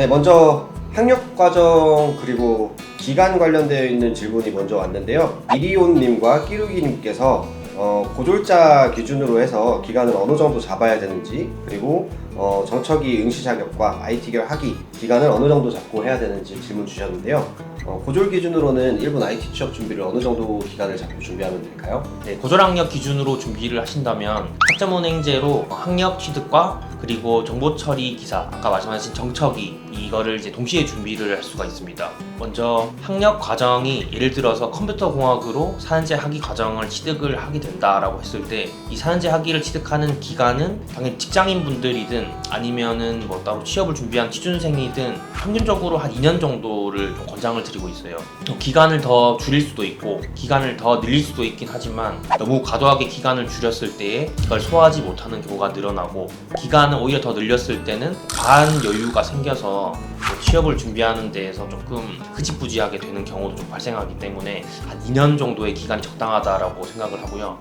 네, 먼저 학력 과정 그리고 기간 관련되어 있는 질문이 먼저 왔는데요. 이리온님과 끼루기님께서 어, 고졸자 기준으로 해서 기간을 어느 정도 잡아야 되는지 그리고 어, 정척이 응시 자격과 IT결 학위 기간을 어느 정도 잡고 해야 되는지 질문 주셨는데요. 어, 고졸 기준으로는 1분 IT 취업 준비를 어느 정도 기간을 잡고 준비하면 될까요? 네, 고졸학력 기준으로 준비를 하신다면 학점은행제로 학력 취득과 그리고 정보 처리 기사 아까 말씀하신 정척이 이거를 이제 동시에 준비를 할 수가 있습니다. 먼저 학력 과정이 예를 들어서 컴퓨터 공학으로 사는제 학위 과정을 취득을 하게 된다라고 했을 때 이 사는제 학위를 취득하는 기간은 당연히 직장인 분들이든 아니면은 뭐 따로 취업을 준비한 취준생이든 평균적으로 한 2년 정도를 좀 권장을 드리고 있어요. 또 기간을 더 줄일 수도 있고 기간을 더 늘릴 수도 있긴 하지만 너무 과도하게 기간을 줄였을 때에 이걸 소화하지 못하는 경우가 늘어나고 기간을 오히려 더 늘렸을 때는 과한 여유가 생겨서 뭐 취업을 준비하는 데에서 조금 흐지부지하게 되는 경우도 좀 발생하기 때문에 한 2년 정도의 기간이 적당하다라고 생각을 하고요.